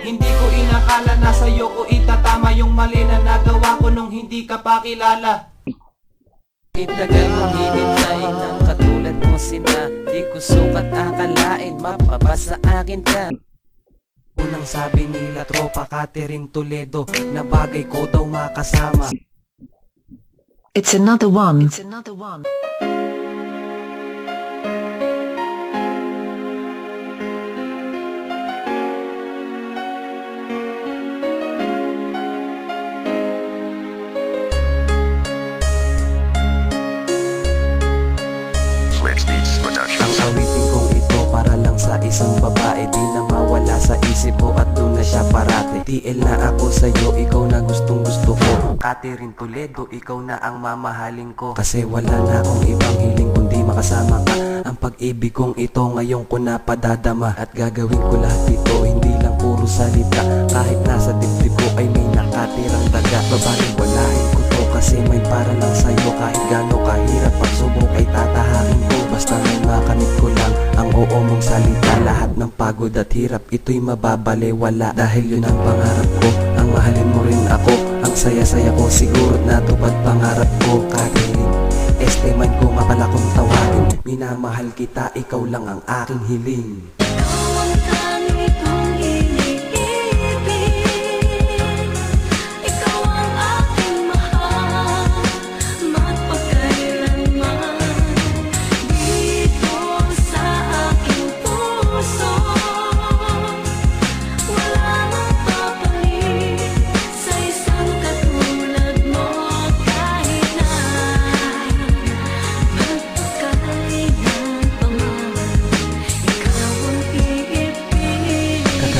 Hindi ko inakala na sa'yo ko itatama yung mali na nagawa ko nung hindi ka pa kilala Itagal kong hinintay ng katulad mo sina Di ko sukat akalain mapabasa akin ka Unang sabi nila tropa Catherine Toledo Na bagay ko daw makasama It's another one. It's another one. Isang babae Di na mawala sa isip ko at doon na siya parate TL na ako sa'yo, ikaw na gustong gusto ko. Catherine Toledo, ikaw na ang mamahalin ko. Kasi wala na akong ibang hiling kundi makasama ka. Ang pag-ibig kong ito ngayon ko na padadama. At gagawin ko lahat ito, hindi lang puro salita. Kahit nasa dibdib ko ay may nakatirang daga. Babaeng walahin ko to kasi may para lang sa'yo. Kahit gano'n kahirap pagsubok ay tatahakin ko. Basta may makamit ko lang ang oo Lahat ng pagod at hirap ito'y mababalewala Dahil yun ang pangarap ko, ang mahalin mo rin ako Ang saya-saya ko siguro natupad pangarap ko. Catherine, este man ko nga pala kong tawagin. Minamahal kita, ikaw lang ang aking hiling. Ang tanging kong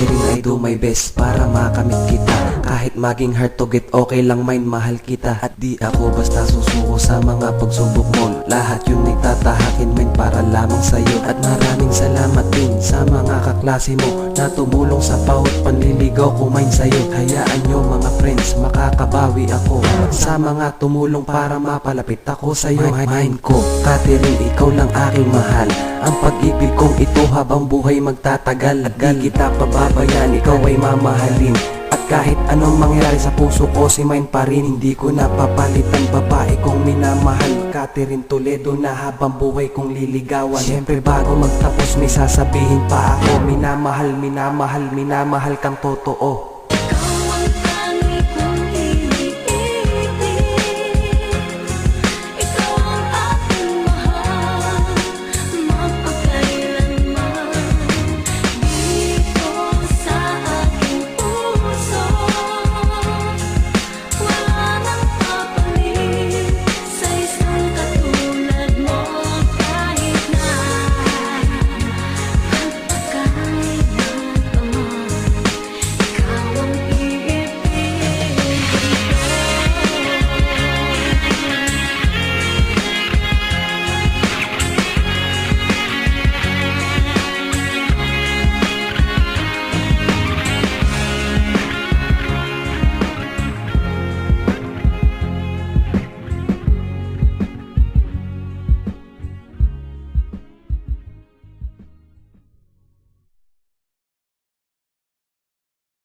Kakatering I do my best para makamit kita. Kahit maging hard to get okay lang mine mahal kita. At di ako basta susuko sa mga pagsubok mo. Lahat yun ay tatahakin mine para lamang sa'yo. At maraming salamat din sa mga kaklase mo Na tumulong sa bawat panliligaw ko mine sa'yo. Hayaan nyo mga friends makakabawi ako. Sa mga tumulong para mapalapit ako sa'yo Mine ko, Catherine ikaw lang aking mahal. Ang pag-ibig kong ito habang buhay magtatagal. At di kita pababayan, ikaw ay mamahalin. At kahit anong mangyari sa puso ko, si mine pa rin Hindi ko napapalitan babae kong minamahal. Catherine Toledo na habang buhay kong liligawan. Siyempre bago magtapos may sasabihin pa ako Minamahal, minamahal, minamahal kang totoo